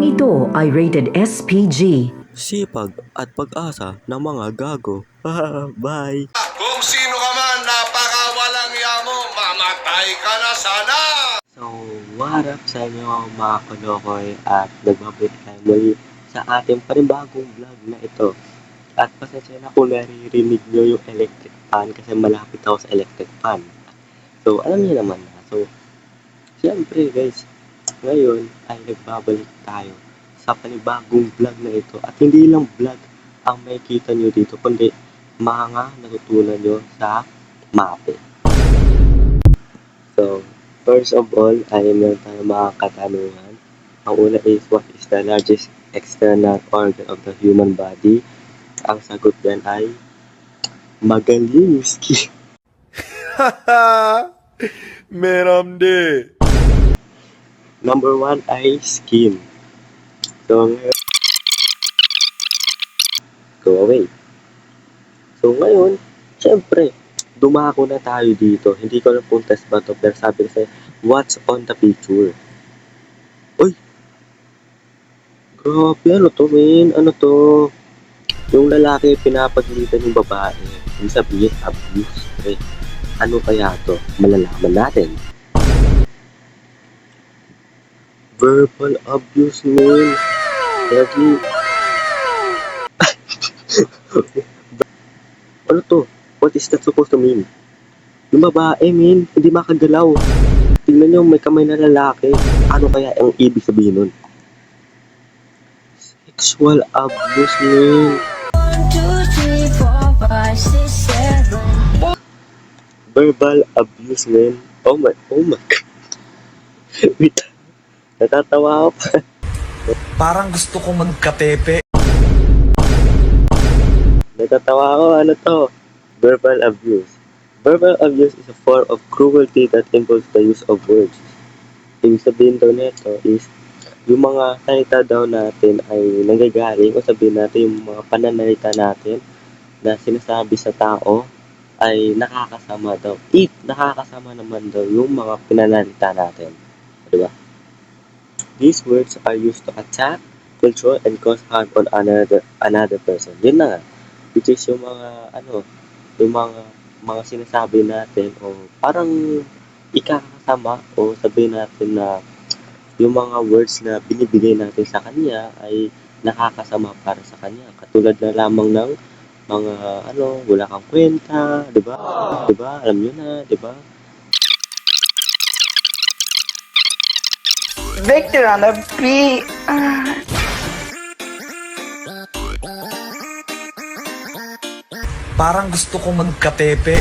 Programang ito ay rated SPG. Sipag at pag-asa ng mga gago. Bye! Kung sino ka man, napakawalang yamo, mamatay ka na sana! So, what up sa inyo mga kalokoy at nagbabalik tayo muli sa ating panibagong vlog na ito. At pasensya na kung naririnig nyo yung electric fan kasi malapit ako sa electric fan. So, alam niyo naman na. So, siyempre guys, ngayon ay nagbabalik tayo sa panibagong vlog na ito. At hindi lang vlog ang makikita nyo dito, kundi mga natutunan nyo sa MAPE. So, first of all, ay meron tayo mga katanungan. Ang una is, what is the largest external organ of the human body? Ang sagot dyan ay, Magalinsky. Meramde! Number one ay skin. So, ngayon, go away. So, ngayon, syempre, dumako na tayo dito. Hindi ko alam kung test ba to, pero sabi kasi, what's on the picture? Uy! Grabe, ano to, men? Ano to? Yung lalaki, pinapagalitan yung babae. Ibig sabihin, abuse. Pre. Ano kaya to? Malalaman natin. Verbal abuse, man. Lagi. ano to? What is that supposed to mean? Yung babae, min, hindi makagalaw. Tingnan nyo, may kamay na lalaki. Ano kaya ang ibig sabihin nun? Sexual abuse, min. One, two, three, four, five, six, seven. Verbal abuse, man. Oh my, oh my God. Wait. Natatawa ako pa. Parang gusto ko magkapepe. Natatawa ako, ano to? Verbal abuse. Verbal abuse is a form of cruelty that involves the use of words. Ibig sabihin daw nito is, yung mga salita daw natin ay nanggagaling o sabihin natin yung mga pananalita natin na sinasabi sa tao ay nakakasama daw. If nakakasama naman daw yung mga pinanalita natin. These words are used to attack, control, and cause harm on another another person. Yun na nga. Which is yung mga, ano, yung mga, mga sinasabi natin o parang ikakasama o sabihin natin na yung mga words na binibigay natin sa kanya ay nakakasama para sa kanya. Katulad na lamang ng mga, ano, wala kang kwenta, di ba? Di ba? Alam nyo na, di ba? Victor on the beat. Parang gusto ko magkapepe.